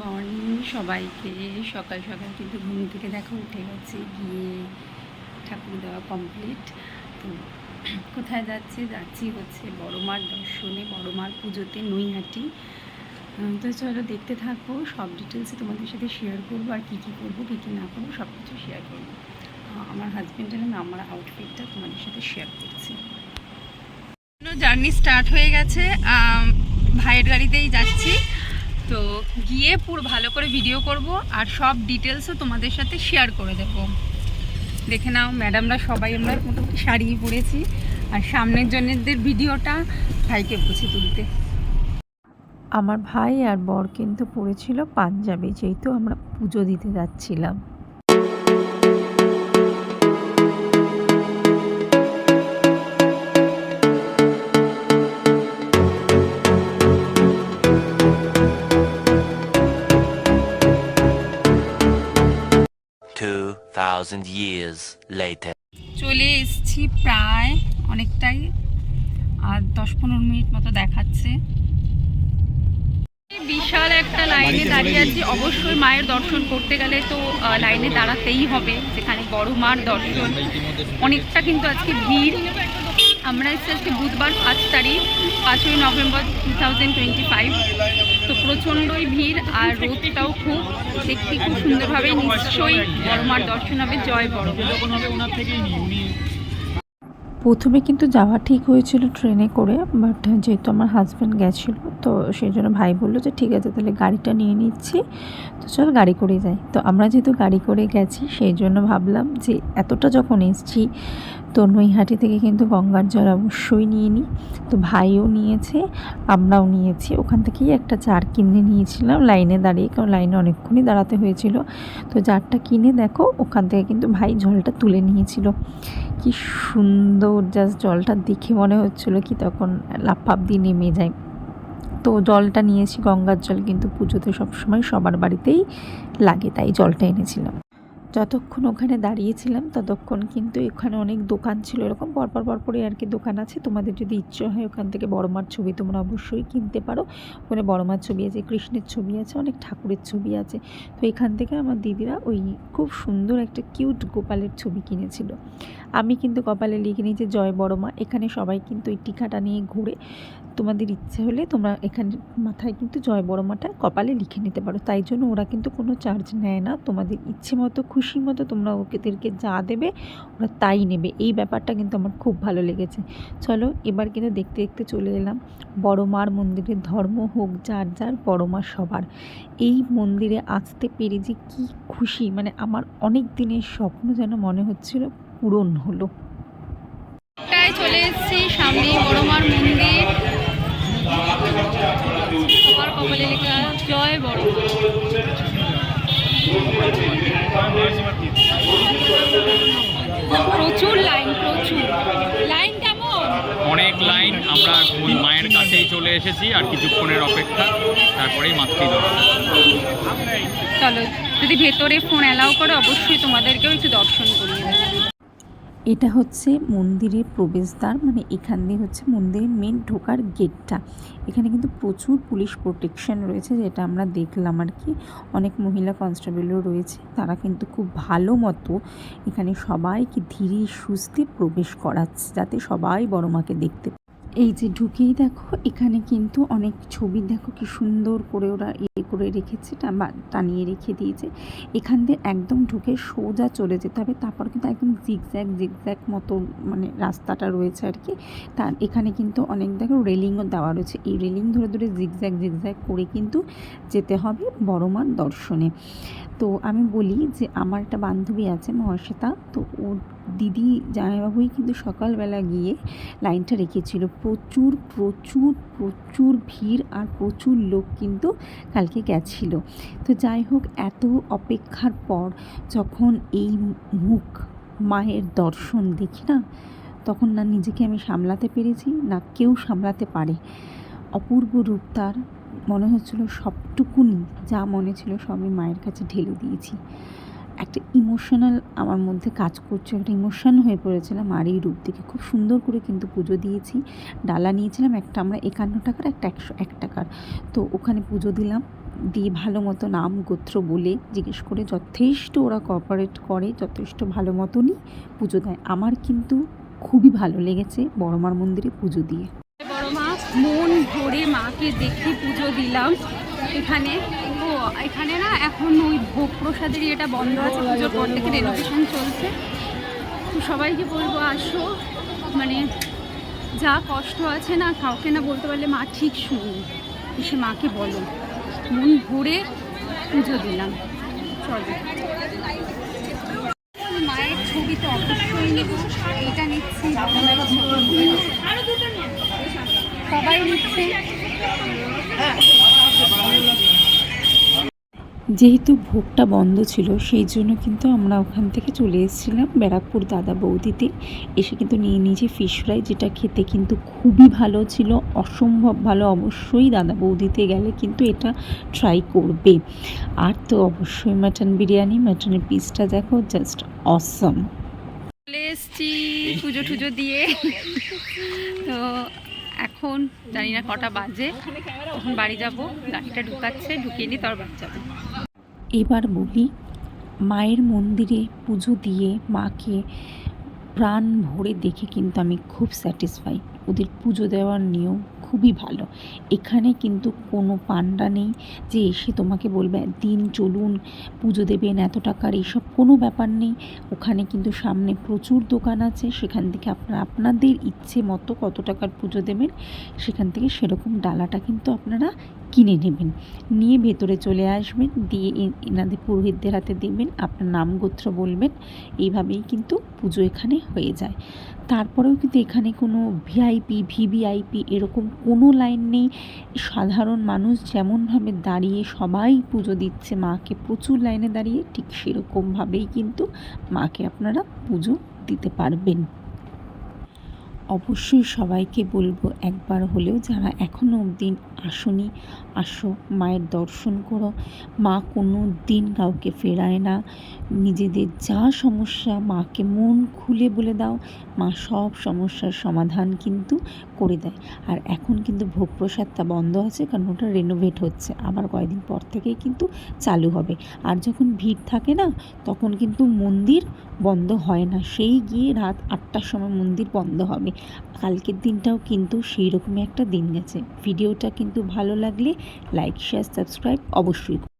Morning সবাইকে। সকাল সকাল কিন্তু ঘুম থেকে দেখো উঠে গেছে, গিয়ে ঠাকুর দেওয়া কমপ্লিট তো কোথায় যাচ্ছি? যাচ্ছি হচ্ছে বড় মার দর্শনে বড় মার পুজোতে নৈহাটি। তো চলো দেখতে থাকব সব ডিটেলসে তোমাদের সাথে শেয়ার করব, আর কী কী করব, কী কী না করব সব কিছু শেয়ার করব আমার হাজব্যান্ডের আমি আমার আউটফিটটা তোমাদের সাথে শেয়ার করছি। জার্নি স্টার্ট হয়ে গেছে। ভাইয়ের গাড়িতেই যাচ্ছি। তো গিয়ে পুরো ভালো করে ভিডিও করব আর সব ডিটেলসও তোমাদের সাথে শেয়ার করে দেব। দেখে নাও ম্যাডামরা সবাই আমরা মোটামুটি শাড়ি পরেছি আর সামনের জনেরদের ভিডিওটা ভাইকে বুঝে তুলতে। আমার ভাই আর বর কিন্তু পড়েছিল পাঞ্জাবি, যেহেতু আমরা পুজো দিতে যাচ্ছিলাম। Two thousand years later. চলে এসেছি প্রায় অনেকটাই আর দশ পনেরো মিনিট মতো দেখাচ্ছে। বিশাল একটা লাইনে দাঁড়িয়ে আছি। অবশ্যই মায়ের দর্শন করতে গেলে তো লাইনে দাঁড়াতেই হবে যেখানে বড় মার দর্শন। অনেকটা কিন্তু আজকে ভিড়। আমরা এসেছি আজকে বুধবার পাঁচ তারিখ পাঁচই November two thousand twenty five তো প্রচণ্ডই ভিড় আর রোদটাও খুব। দেখতে খুব সুন্দরভাবে নিশ্চয়ই বড় মার দর্শন হবে। জয় বড়। প্রথমে কিন্তু যাওয়া ঠিক হয়েছিল ট্রেনে করে বাট যেহেতু আমার হাজব্যান্ড গেছিল, তো সেই জন্য ভাই বলল যে, ঠিক আছে, তাহলে গাড়িটা নিয়ে নিচ্ছি। তো চল গাড়ি করে যাই। তো আমরা যেহেতু গাড়ি করে গেছি, সেই জন্য ভাবলাম যে, এতটা যখন এসছি তো নৈহাটি থেকে কিন্তু গঙ্গার জল অবশ্যই নিয়ে নিই তো ভাইও নিয়েছে, আমরাও নিয়েছি। ওখান থেকেই একটা জার কিনে নিয়েছিলাম লাইনে দাঁড়িয়ে, কারণ লাইনে অনেকক্ষণই দাঁড়াতে হয়েছিল। তো জারটা কিনে দেখো, ওখান থেকে কিন্তু ভাই জলটা তুলে নিয়েছিল। কি সুন্দর জাস্ট জলটা দেখে মনে হচ্ছিল কি তখন লাফাপ দিয়ে নেমে যায়। তো জলটা নিয়েছি, গঙ্গার জল কিন্তু পুজোতে সবসময় সবার বাড়িতেই লাগে, তাই জলটা এনেছিলাম। যতক্ষণ ওখানে দাঁড়িয়েছিলাম ততক্ষণ কিন্তু এখানে অনেক দোকান ছিল। এরকম পরপর পরপরই আর কি দোকান আছে। তোমাদের যদি ইচ্ছে হয় ওখান থেকে বড় মার ছবি তোমরা অবশ্যই কিনতে পারো। ওখানে বড় মার ছবি আছে, কৃষ্ণের ছবি আছে, অনেক ঠাকুরের ছবি আছে। তো এখান থেকে আমার দিদিরা ওই খুব সুন্দর একটা কিউট গোপালের ছবি কিনেছিল। আমি কিন্তু কপালে লিখে নিয়েছি জয় বড় মা এখানে সবাই কিন্তু ওই টিকাটা নিয়ে ঘুরে তোমাদের ইচ্ছে হলে তোমরা এখানে মাথায় কিন্তু জয় বড় মাটা কপালে লিখে নিতে পারো। তাই জন্য ওরা কিন্তু কোনো চার্জ নেয় না। তোমাদের ইচ্ছে মতো, খুশি মতো তোমরা ওকেদেরকে যা দেবে, ওরা তাই নেবে। এই ব্যাপারটা কিন্তু আমার খুব ভালো লেগেছে। চলো এবার কিন্তু দেখতে দেখতে চলে এলাম। বড় মার মন্দিরের ধর্ম হোক, যার যার, বড় মা সবার। এই মন্দিরে আসতে পেরে যে কী খুশি মানে আমার অনেক দিনের স্বপ্ন যেন মনে হচ্ছিল পূরণ হলো। চলে এসেছি সামনে বড় মার মন্দির। সবার কপালে লেখা জয় বড় প্রচুর লাইন প্রচুর। লাইন কেমন? অনেক লাইন আমরা ওই মায়ের কাছেই চলে এসেছি আর কিছুক্ষণের অপেক্ষা তারপরেই মাতৃ চলো যদি ভেতরে ফোন অ্যালাউ করে অবশ্যই তোমাদেরকেও একটু দর্শন দেবে এটা হচ্ছে মন্দিরের প্রবেশদ্বার মানে এখান দিয়ে হচ্ছে মন্দিরের মেন ঢোকার গেটটা এখানে কিন্তু প্রচুর পুলিশ প্রোটেকশন রয়েছে, যেটা আমরা দেখলাম আর কি অনেক মহিলা কনস্টেবলও রয়েছে, তারা কিন্তু খুব ভালো মতো এখানে সবাইকে ধীরে সুস্থে প্রবেশ করাচ্ছে, যাতে সবাই বড় মাকে দেখতে। এই যে ঢুকেই দেখো, এখানে কিন্তু অনেক ছবি। দেখো কি সুন্দর করে ওরা ইয়ে করে রেখেছে টানিয়ে রেখে দিয়েছে। এখান দিয়ে একদম ঢুকে সোজা চলে যেতে হবে। তারপর কিন্তু একদম জিগজ্যাগ জিগজ্যাগ মতো মানে রাস্তাটা রয়েছে আর কি তার এখানে কিন্তু অনেক দেখো রেলিংও দেওয়া রয়েছে। এই রেলিং ধরে ধরে জিগজ্যাগ জিগজ্যাগ করে কিন্তু যেতে হবে বড় মার দর্শনে। তো আমি বলি যে আমার একটা বান্ধবী আছে মহাশ্বেতা, তো ওর দিদি জামাইবাবুই কিন্তু সকালবেলা গিয়ে লাইনটা রেখেছিল। প্রচুর প্রচুর প্রচুর ভিড় আর প্রচুর লোক কিন্তু কালকে গেছিল। তো যাই হোক, এত অপেক্ষার পর যখন এই মুখ মায়ের দর্শন দেখি না, তখন না নিজেকে আমি সামলাতে পেরেছি, না কেউ সামলাতে পারে। অপূর্ব রূপ তার, মনে হচ্ছিল সবটুকুনি যা মনে ছিল সবই মায়ের কাছে ঢেলে দিয়েছি। একটা ইমোশনাল আমার মধ্যে কাজ করছে, একটা ইমোশন হয়ে পড়েছিলাম। আর এই রূপ দেখে খুব সুন্দর করে কিন্তু পুজো দিয়েছি। ডালা নিয়েছিলাম একটা, আমরা একান্ন টাকার একটা একশো এক টাকার। তো ওখানে পুজো দিলাম। দিয়ে ভালো মতো নাম গোত্র বলে জিজ্ঞেস করে যথেষ্ট ওরা কোঅপারেট করে, যথেষ্ট ভালো মতনই পুজো দেয়। আমার কিন্তু খুবই ভালো লেগেছে বড়মার মন্দিরে পুজো দিয়ে। বড় মা, মন ভরে মাকে দেখে পুজো দিলাম। এখানে এখানে না এখন ওই ভোগ প্রসাদের এটা বন্ধ আছে, পুজোর পর থেকে রেনোভেশন চলছে। তো সবাইকে বলব, আসো। মানে যা কষ্ট আছে না, কাউকে না বলতে পারলে মা ঠিক শুনুন। এসে মাকে বলো। মন ভরে পুজো দিলাম। চলো। মায়ের ছবি তো অবশ্যই নেব। এটা নিচ্ছি। সবাই নিচ্ছে। যেহেতু ভোগটা বন্ধ ছিল, সেই জন্য কিন্তু আমরা ওখান থেকে চলে এসেছিলাম ব্যারাকপুর দাদা বৌদিতে। এসে কিন্তু নিয়ে নিয়েছি ফিশ ফ্রাই যেটা খেতে কিন্তু খুবই ভালো ছিল, অসম্ভব ভালো অবশ্যই দাদা বৌদিতে গেলে কিন্তু এটা ট্রাই করবে। আর তো অবশ্যই মাটন বিরিয়ানি মাটনের পিসটা দেখো জাস্ট অসম চলে এসছি পুজো টুজো দিয়ে। তো এখন জানি না কটা বাজে। এখন বাড়ি যাব গাড়িটা ঢুকাচ্ছে, ঢুকিয়ে নিয়ে তারপর বাড়ি যাব। এবার বলি, মায়ের মন্দিরে পুজো দিয়ে মাকে প্রাণ ভরে দেখে কিন্তু আমি খুব স্যাটিসফাই ওদের পুজো দেওয়ার নিয়ম খুবই ভালো। এখানে কিন্তু কোনো পান্ডা নেই যে এসে তোমাকে বলবে, দিন চলুন, পুজো দেবেন এত টাকার এইসব কোনো ব্যাপার নেই। ওখানে কিন্তু সামনে প্রচুর দোকান আছে, সেখান থেকে আপনারা, আপনাদের ইচ্ছে মতো কত টাকার পুজো দেবেন, সেখান থেকে সেরকম ডালাটা কিন্তু আপনারা কিনে নেবেন। নিয়ে ভেতরে চলে আসবেন, দিয়ে এনাদের পুরোহিতদের হাতে দেবেন আপনার নাম গোত্র বলবেন। এইভাবেই কিন্তু পুজো এখানে হয়ে যায়। তারপরেও কিন্তু এখানে কোনো ভিআইপি ভিভিআইপি এরকম কোনো লাইন নেই। সাধারণ মানুষ যেমনভাবে দাঁড়িয়ে সবাই পুজো দিচ্ছে, মাকে প্রচুর লাইনে দাঁড়িয়ে ঠিক সেরকমভাবেই কিন্তু মাকে আপনারা পুজো দিতে পারবেন। অবশ্যই সবাইকে বলব একবার হলেও যারা এখনও অবধি আসনি, আসো, মায়ের দর্শন করো। মা কোনো দিন কাউকে ফেরায় না। নিজেদের যা সমস্যা মাকে মন খুলে বলে দাও, মা সব সমস্যার সমাধান কিন্তু করে দেয়। আর এখন কিন্তু ভোগ প্রসাদটা বন্ধ আছে কারণ ওটা রেনোভেট হচ্ছে। আবার কয়েকদিন পর থেকেই কিন্তু চালু হবে। আর যখন ভিড় থাকে না, তখন কিন্তু মন্দির বন্ধ হয় না। সেই গিয়ে রাত আটটার সময় মন্দির বন্ধ হবে। কালকের দিনটাও কিন্তু সেই রকমই একটা দিন গেছে। ভিডিওটা কিন্তু ভালো লাগলে লাইক শেয়ার সাবস্ক্রাইব অবশ্যই